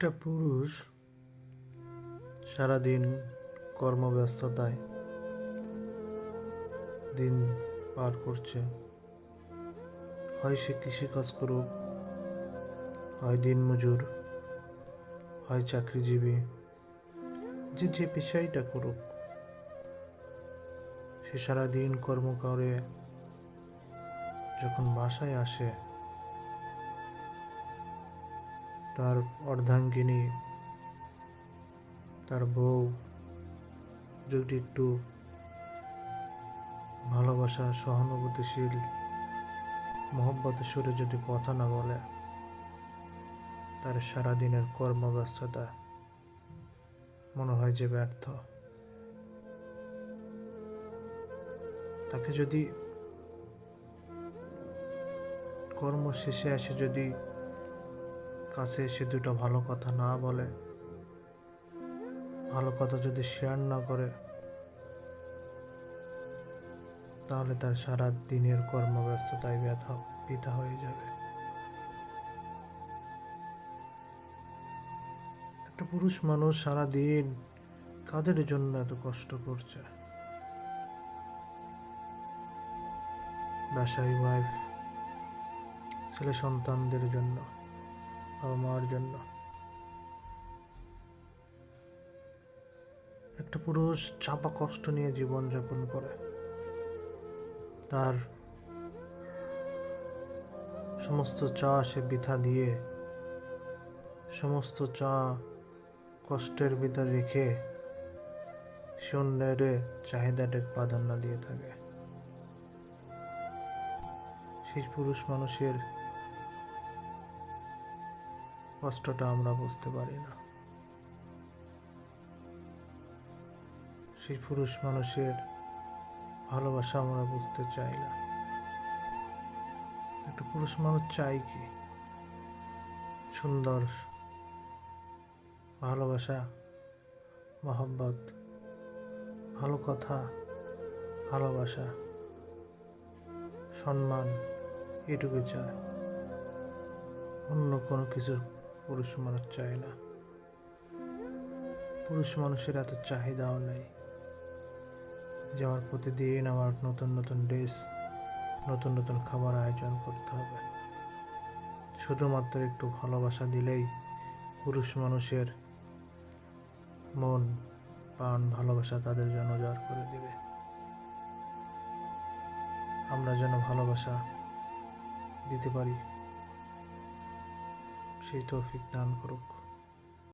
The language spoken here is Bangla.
একটা পুরুষ সারাদিন কর্মব্যস্ততায় দিন পার করছে। হয় সে কৃষিকাজ করুক, হয় দিনমজুর হয় চাকরিজীবী, যে যে পেশাইটা করুক, সে সারাদিন কর্ম করে যখন বাসায় আসে তার অর্ধাঙ্গিনী, তার বউ যদি একটু ভালোবাসা, সহানুভূতিশীল মোহব্বতের সুরে যদি কথা না বলে, তার সারাদিনের কর্মব্যস্ততা মনে হয় যে ব্যর্থ। তাকে যদি কর্ম শেষে এসে যদি কাছে এসে দুটো ভালো কথা না বলে, ভালো কথা যদি শেয়ার না করে, তাহলে তার সারা দিনের কর্মব্যস্ততায় ব্যথা পিতা হয়ে যাবে। একটা পুরুষ মানুষ সারা দিন কাদের জন্য এত কষ্ট করছে? বাসায় ওয়াইফ ছেলে সন্তানদের জন্য। বাবা মার জন্য। একটা পুরুষ চাপা কষ্ট নিয়ে জীবন যাপন করে। তার সমস্ত চা সে বৃথা দিয়ে, সমস্ত চা কষ্টের ভিতর রেখে সে অন্যের চাহিদাটা প্রাধান্য দিয়ে থাকে। সেই পুরুষ মানুষের কষ্টটা আমরা বুঝতে পারি না। সেই পুরুষ মানুষের ভালোবাসা আমরা বুঝতে চাই না। একটা পুরুষ মানুষ চাই কি? সুন্দর, ভালোবাসা, মহব্বত, ভালো কথা, ভালোবাসা, সম্মান, এটুকু চায়। অন্য কোনো কিছু পুরুষ মানুষ চায় না। পুরুষ মানুষের এত চাহিদাও নেই। যে আমার প্রতিদিন আমার নতুন নতুন ড্রেস, নতুন নতুন খাবার আয়োজন করতে হবে। শুধুমাত্র একটু ভালোবাসা দিলেই পুরুষ মানুষের মন, প্রাণ, ভালোবাসা তাদের জন্য জড় করে দিবে। আমরা যেন ভালোবাসা দিতে পারি। সেই তৌফিক দান করুক।